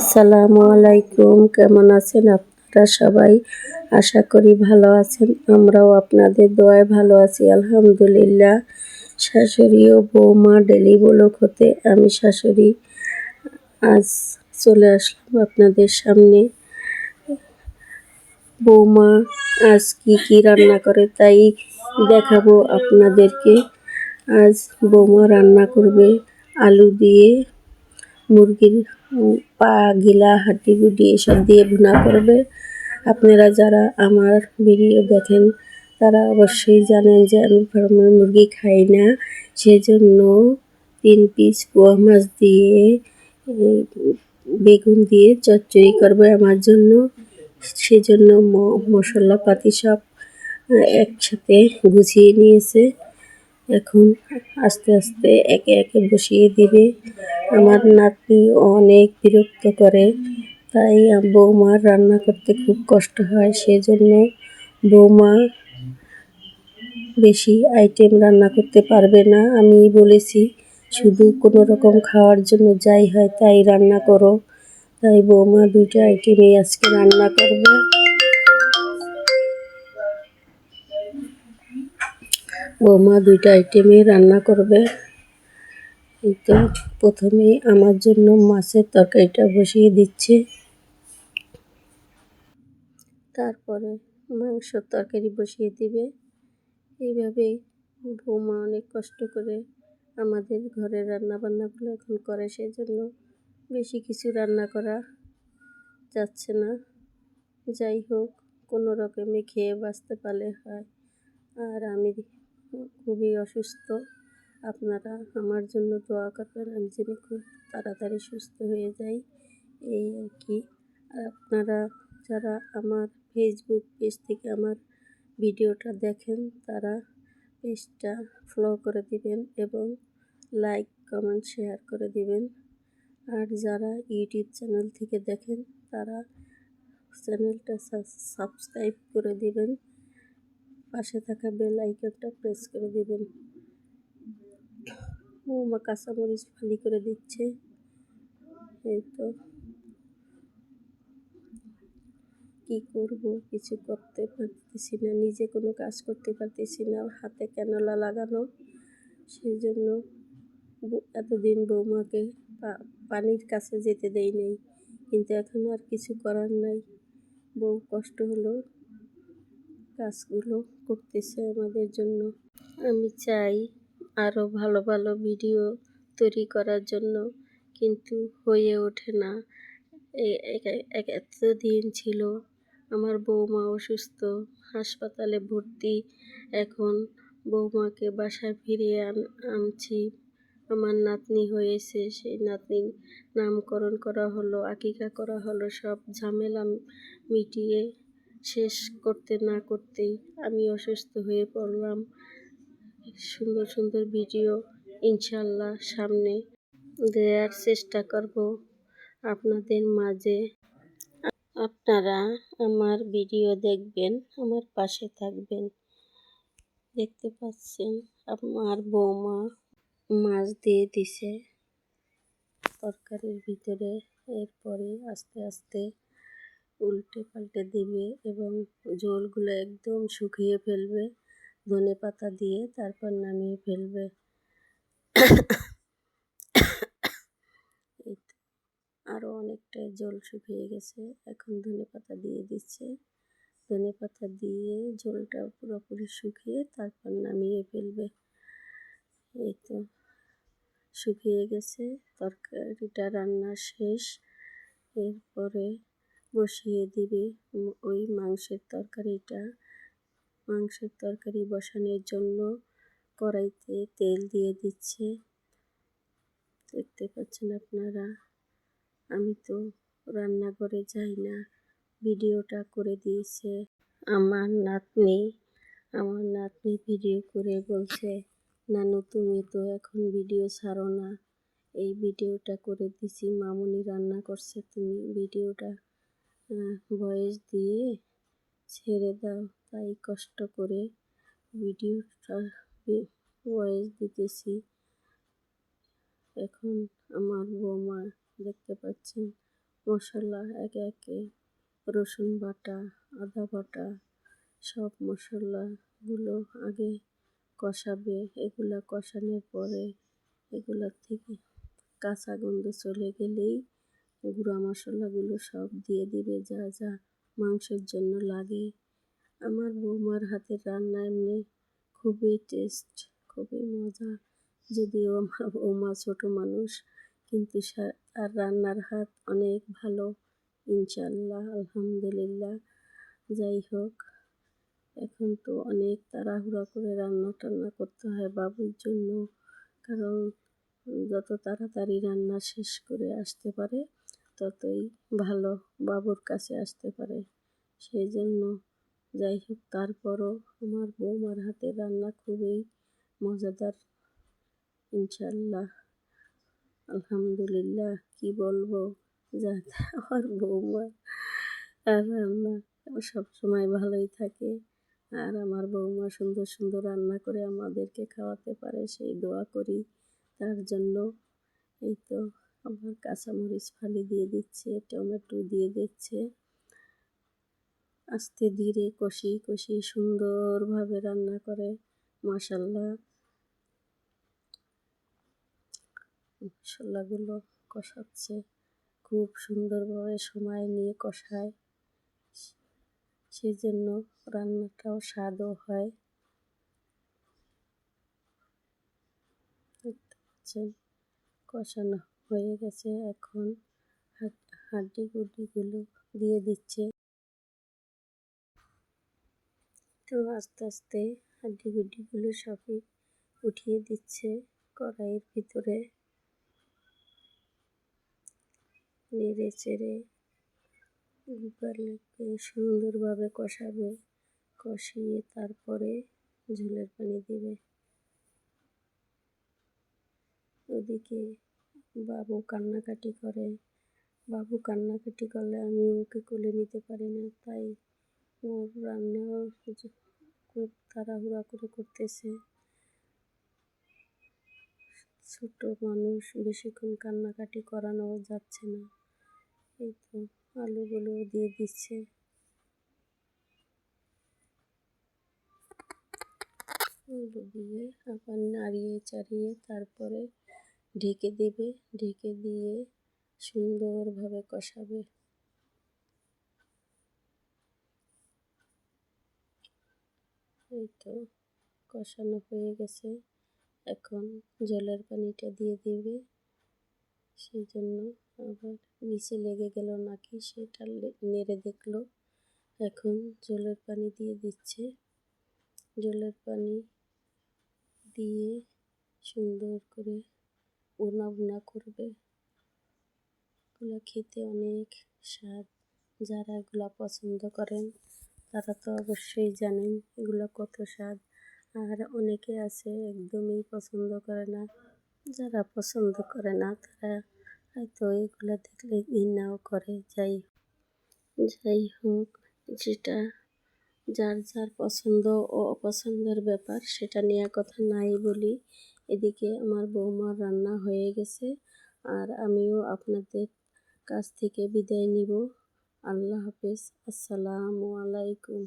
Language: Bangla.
আসসালামু আলাইকুম, কেমন আছেন আপনারা সবাই? আশা করি ভালো আছেন, আমরাও আপনাদের দোয়ায় ভালো আছি, আলহামদুলিল্লাহ। শাশুড়ি ও বৌমা ডেলি ব্লক হতে আমি শাশুড়ি আজ চলে আসলাম আপনাদের সামনে। বৌমা আজ কি কি রান্না করে তাই দেখাবো আপনাদেরকে। আজ বৌমা রান্না করবে আলু দিয়ে মুরগির পা, গিলা হাড্ডি গুড্ডি এসব দিয়ে ভুনা করবে। আপনারা যারা আমার ভিডিও দেখেন, তারা অবশ্যই জানেন যে আমি ফার্মের মুরগি খাই না। সেজন্য তিন পিস পোয়া মাছ দিয়ে বেগুন দিয়ে চচ্চড়ি করবে আমার জন্য। সেজন্য মশলাপাতি সব একসাথে গুছিয়ে নিয়েছে। এখন আস্তে আস্তে একে একে বসিয়ে দিবে। আমার নাতনি অনেক বিরক্ত করে। তাই বৌমার রান্না করতে খুব কষ্ট হয়। সেজন্য বৌমা বেশি আইটেম রান্না করতে পারবে না। আমি বলেছি, শুধু কোনো রকম খাওয়ার জন্য যাই হয়, তাই রান্না করো। তাই বৌমা দুইটা আইটেমই আজকে রান্না করবে। বৌমা দুইটা আইটেমই রান্না করবে। এই তো প্রথমে আমার জন্য মাছের তরকারিটা বসিয়ে দিচ্ছে। তারপরে মাংসর তরকারি বসিয়ে দিবে। এইভাবে বৌমা অনেক কষ্ট করে আমাদের ঘরের রান্না বান্নাগুলো এখন করে সেই জন্য বেশি কিছু রান্না করা যাচ্ছে না। যাই হোক, কোনো রকমে খেয়ে বাঁচতে পারলে হয়। আর আমি খুবই অসুস্থ। আপনারা আমার জন্য দোয়া করবেন, আমি যেন খুব তাড়াতাড়ি সুস্থ হয়ে যাই। এই আর কি। আর আপনারা যারা আমার ফেসবুক পেজ থেকে আমার ভিডিওটা দেখেন, তারা পেজটা ফলো করে দিবেন এবং লাইক কমেন্ট শেয়ার করে দিবেন। আর যারা ইউটিউব চ্যানেল থেকে দেখেন, তারা চ্যানেলটা সাবস্ক্রাইব করে দিবেন। পাশে থাকা বেল আইকনটা প্রেস করে দিবেন। বৌমা কাঁচামরিচ ফালি করে দিচ্ছে। এই তো। কি করব? কিছু করতে পারতেছি না, নিজে কোনো কাজ করতে পারতেছি না হাতে ক্যানোলা লাগানো। সেই জন্য এতদিন বৌমাকে পানির কাছে যেতে দেই নাই। কিন্তু এখন আর কিছু করার নাই। বউ কষ্ট হলো। কাজগুলো করতেছে আমাদের জন্য। আমি চাই আরও ভালো ভালো ভিডিও তৈরি করার জন্য, কিন্তু হয়ে ওঠে না। এ- এক- এক- এতদিন ছিল আমার বৌমা অসুস্থ, হাসপাতালে ভর্তি। এখন বৌমাকে বাসায় ফিরিয়ে আন, আনছি। আমার নাতনি হয়েছে, সেই নাতনির নামকরণ করা হলো, আকিকা করা হলো, সব ঝামেলা মিটিয়ে শেষ করতে না করতেই আমি অসুস্থ হয়ে পড়লাম। সুন্দর সুন্দর ভিডিও ইনশাল্লাহ সামনে দেওয়ার চেষ্টা করব আপনাদের মাঝে। আপনারা আমার ভিডিও দেখবেন, আমার পাশে থাকবেন। দেখতে পাচ্ছেন, আমার বৌমা মাছ দিয়ে দিছে। তরকারির ভিতরে, এরপরে আস্তে আস্তে উল্টে পাল্টে দিবে এবং ঝোলগুলো একদম শুকিয়ে ফেলবে। ধনে পাতা দিয়ে তারপর নামিয়ে ফেলবে। আরও অনেকটা জল শুকিয়ে গেছে। এখন ধনে পাতা দিয়ে দিচ্ছে। ধনে পাতা দিয়ে জলটা পুরোপুরি শুকিয়ে তারপর নামিয়ে ফেলবে। এই তো। শুকিয়ে গেছে। তরকারিটা রান্না শেষ। এরপরে বসিয়ে দিবে। ওই মাংসের তরকারিটা। মাংসের তরকারি বসানোর জন্য কড়াইতে তেল দিয়ে দিচ্ছে। দেখতে পাচ্ছেন আপনারা? আমি তো রান্নাঘরে যাই না। ভিডিওটা করে দিয়েছে আমার নাতনি। আমার নাতনি ভিডিও করে বলছে নানু তুমি তো এখন ভিডিও ছাড়ো না। এই ভিডিওটা করে দিছি। মামুনি রান্না করছে, তুমি ভিডিওটা ভয়েস দিয়ে ছেড়ে দাও, তাই কষ্ট করে ভিডিওটা ভয়েস দিতেছি। এখন আমার বৌমা দেখতে পাচ্ছেন, মশলা একে একে, রসুন বাটা, আদা বাটা, সব মশলাগুলো আগে কষাবে, এগুলা কষানোর পরে এগুলার থেকে কাঁচা গন্ধ চলে গেলেই গুঁড়া মশলাগুলো সব দিয়ে দিবে, যা যা মাংসের জন্য লাগে। আমার বৌমার হাতের রান্না এমনি খুবই টেস্ট খুবই মজা। যদিও আমার বৌমা ছোটো মানুষ, কিন্তু তার রান্নার হাত অনেক ভালো। ইনশাল্লাহ আলহামদুলিল্লাহ। যাই হোক, এখন তো অনেক তাড়াহুড়া করে রান্না টান্না করতে হয় বাবুর জন্য। কারণ যত তাড়াতাড়ি রান্না শেষ করে আসতে পারে ততই ভালো বাবুর কাছে আসতে পারে। সেই জন্য যাই হোক, তারপরও আমার বৌমার হাতের রান্না খুবই মজাদার। ইনশাল্লাহ আলহামদুলিল্লাহ, কি বলব? যাতে আমার বৌমা আর রান্না সব সময় ভালোই থাকে। আর আমার বৌমা সুন্দর সুন্দর রান্না করে আমাদেরকে খাওয়াতে পারে, সেই দোয়া করি তার জন্য। এই তো। আমার কাঁচামরিচ ফালি দিয়ে দিচ্ছে, টমেটো দিয়ে দিচ্ছে। আস্তে ধীরে কষি কষি সুন্দরভাবে রান্না করে মশাল্লা মশলাগুলো কষাচ্ছে, খুব সুন্দরভাবে সময় নিয়ে কষায়। সেই জন্য রান্নাটাও স্বাদও হয়। দেখতে পাচ্ছেন, কষানো হয়ে গেছে, এখন হাড্ডি গুড্ডিগুলো দিয়ে দিচ্ছে। তো আস্তে আস্তে হাড্ডি গুড্ডিগুলো সবই উঠিয়ে দিচ্ছে কড়াইয়ের ভিতরে। নেড়ে চেড়ে এবারকে সুন্দরভাবে কষাবে, কষিয়ে তারপরে ঝোলের পানি দেবে। ওদিকে বাবু কান্নাকাটি করে। বাবু কান্নাকাটি করলে আমি ওকে কোলে নিতে পারি না, তাই ওর রান্না খুব তাড়াহুড়া করে করতেছে। ছোট মানুষ বেশিক্ষণ কান্নাকাটি করানো যাচ্ছে না। এই তো আলুগুলো দিয়ে দিচ্ছে। দিয়ে আবার নাড়িয়ে চাড়িয়ে তারপরে ঢেকে দেবে, ঢেকে দিয়ে সুন্দরভাবে কষাবে। এই তো কষানো হয়ে গেছে। এখন জলের পানিটা দিয়ে দিবে। সেই জন্য আবার নিচে লেগে গেল নাকি সেটা নেড়ে দেখল। এখন জলের পানি দিয়ে দিচ্ছে। জলের পানি দিয়ে সুন্দর করে উনা উনা করবে। এগুলো খেতে অনেক স্বাদ। যারা এগুলো পছন্দ করেন, তারা তো অবশ্যই জানেন এগুলো কত স্বাদ। আর অনেকে আছে একদমই পছন্দ করে না। যারা পছন্দ করে না, তারা হয়তো এগুলো দেখলে ঘৃণাও করে। যাই যাই হোক, যেটা যার যার পছন্দ ও অপছন্দের ব্যাপার, সেটা নিয়ে কথা নাই বলি। এদিকে আমার বৌমার রান্না হয়ে গেছে আর আমিও আপনাদের কাছ থেকে বিদায় নিব। আল্লাহ হাফেজ। আসসালামু আলাইকুম।